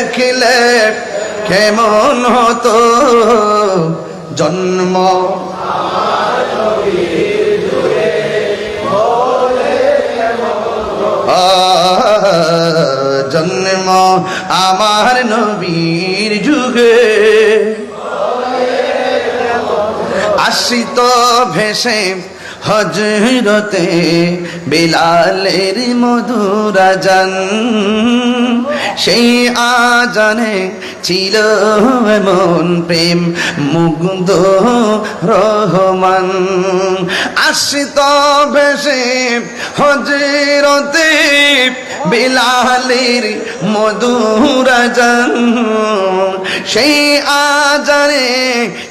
দেখিলে কেমন হতো? জন্ম জন্ম আমার নবীর যুগে। আশ্রিত ভেসে হজরতে বিলালের মধুরা জান সেই আজানে ছিল এমন প্রেম মুগ্ধ রহমান। আশ্রিত বেশে হজরতে বিলালের মধুরা জান সেই আজারে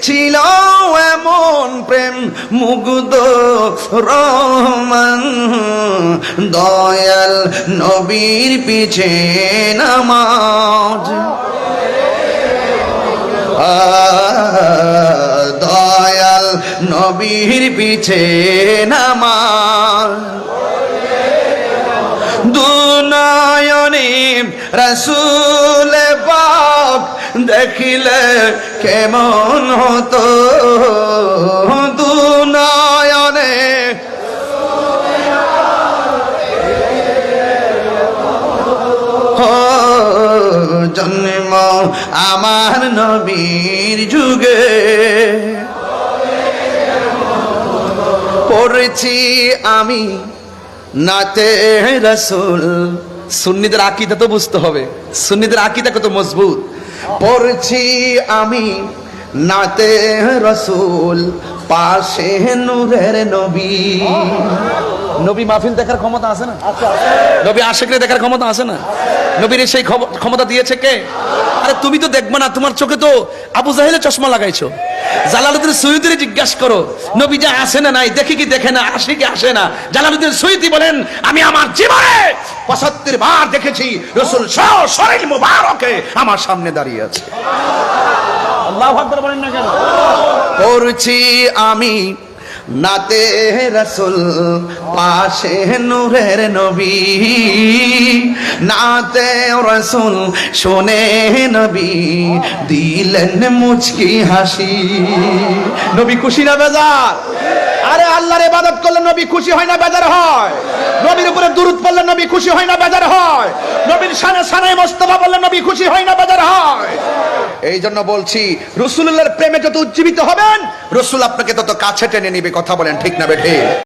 ছিল এমন প্রেম মুগ্ধ রহমান। দয়াল নবীর পিছে নামাজ। দয়াল নবীর পিছে নামাজ। দুনয়নে রসুল পাক দেখিলে কেমন হতো? ও জন্ম আমার নবীর যুগে। পড়েছি আমি নাতে রসুল। সুন্নিদের আকিদা তো বুঝতে হবে। সুন্নিদের আকিদা কত মজবুত। পড়ছি আমি নাতে রসুল পাশে নূরের নবী। নবী মাহফিল দেখার ক্ষমতা আছে না? নবী আশেকরে দেখার ক্ষমতা আছে না? নবীর সেই ক্ষম- ক্ষমতা দিয়েছে কে? আরে তুমি তো দেখবে না তোমার চোখে তো আবু জাহেলে চশমা লাগাইছো। জালালুদ্দিন সৈয়দের জিজ্ঞাসা করো নবী যা আসে না নাই দেখে কি দেখে না আসে কি আসে না? জালালুদ্দিন সৈয়দি বলেন আমি আমার জীবনে পঁচাত্তর বার দেখেছি রসুল সহ শরীর মুবারকে আমার সামনে দাঁড়িয়ে আছে। আল্লাহ আকবার বলেন না কেন? করছি আমি নাতে রসুল, পাশে নূরের নবী। নাতে রসুল, শোনে নবী, দিলেন মুচকি হাসি। নবী খুশি না বেজার? আরে আল্লাহর ইবাদত করলে নবী খুশি হয় না, বেজার হয়। নবীর উপরে দুরুদ পড়লে নবী খুশি হয় না, বেজার হয়। নবীর সানে সানে মোস্তফা বললে নবী খুশি হয় না, বেজার হয়। এই জন্য বলছি রসুল্লাহর প্রেমে যত উজ্জীবিত হবেন, রসুল আপনাকে তত কাছে টেনে নিবে, কথা বলেন ঠিক না, বেঠে।